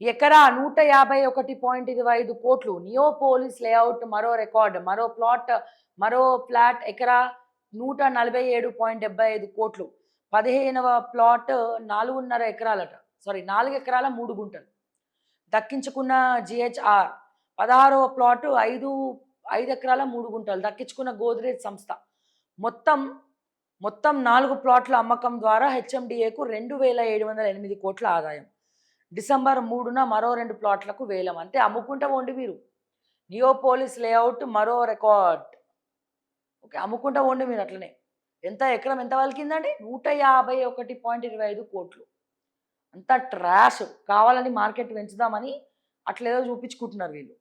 ఎకరా నూట యాభై ఒకటి పాయింట్ ఇరవై ఐదు కోట్లు. నియోపోలిస్ లేఅవుట్ మరో రికార్డ్ మరో ప్లాట్ మరో ఫ్లాట్ ఎకరా నూట నలభై ఏడు పాయింట్ డెబ్బై ఐదు కోట్లు. పదిహేనవ ప్లాట్ నాలుగున్నర ఎకరాలట. సారీ నాలుగు ఎకరాల మూడు గుంటలు. దక్కించుకున్న జిహెచ్ఆర్ పదహారవ ప్లాట్ ఐదు ఐదు ఎకరాల మూడు గుంటలు. దక్కించుకున్న గోద్రేజ్ సంస్థ. మొత్తం మొత్తం నాలుగు ప్లాట్ల అమ్మకం ద్వారా హెచ్ఎండిఏకు రెండు వేల ఏడు వందల ఎనిమిది కోట్ల ఆదాయం. డిసెంబర్ మూడున మరో రెండు ప్లాట్లకు వేలం. అంటే అమ్ముకుంటా ఉండి మీరు. నియోపోలిస్ లేఅవుట్ మరో రికార్డ్ ఓకే అమ్ముకుంటా ఉండి మీరు అట్లనే. ఎంత ఎకరం ఎంత వాళ్ళకిందండి నూట యాభై ఒకటి పాయింట్ ఇరవై ఐదు కోట్లు. అంత ట్రాష్ కావాలని మార్కెట్ పెంచుదామని అట్లేదో చూపించుకుంటున్నారు వీళ్ళు.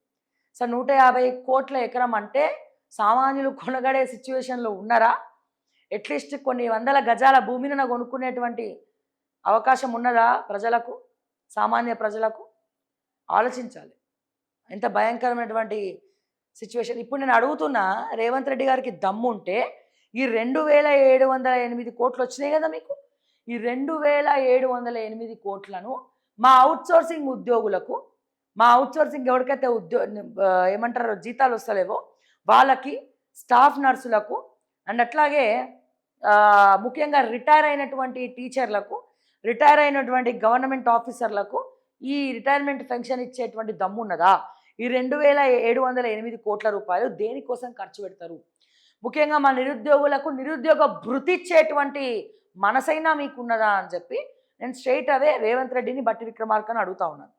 సో నూట యాభై కోట్ల ఎకరం అంటే సామాన్యులు కొనగడే సిచ్యువేషన్లో ఉన్నారా? అట్లీస్ట్ కొన్ని వందల గజాల భూమిని కొనుక్కునేటువంటి అవకాశం ఉన్నదా ప్రజలకు? సామాన్య ప్రజలకు ఆలోచించాలి. ఎంత భయంకరమైనటువంటి సిచ్యువేషన్. ఇప్పుడు నేను అడుగుతున్నా రేవంత్ రెడ్డి గారికి దమ్ము ఉంటే ఈ రెండు వేల ఏడు వందల ఎనిమిది కోట్లు వచ్చినాయి కదా మీకు? ఈ రెండు వేల ఏడు వందల ఎనిమిది కోట్లను మా అవుట్సోర్సింగ్ ఉద్యోగులకు మా అవుట్సోర్సింగ్ ఎవరికైతే ఉద్యో ఏమంటారు జీతాలు వస్తలేవో వాళ్ళకి స్టాఫ్ నర్సులకు అండ్ అట్లాగే ముఖ్యంగా రిటైర్ అయినటువంటి టీచర్లకు రిటైర్ అయినటువంటి గవర్నమెంట్ ఆఫీసర్లకు ఈ రిటైర్మెంట్ పెన్షన్ ఇచ్చేటువంటి దమ్ము ఉన్నదా? ఈ రెండు వేల ఏడు వందల ఎనిమిది కోట్ల రూపాయలు దేనికోసం ఖర్చు పెడతారు? ముఖ్యంగా మా నిరుద్యోగులకు నిరుద్యోగ భృతి ఇచ్చేటువంటి మనసైనా మీకు ఉన్నదా అని చెప్పి నేను స్ట్రైట్ అవే రేవంత్ రెడ్డిని బట్టి విక్రమార్కని అడుగుతా ఉన్నాను.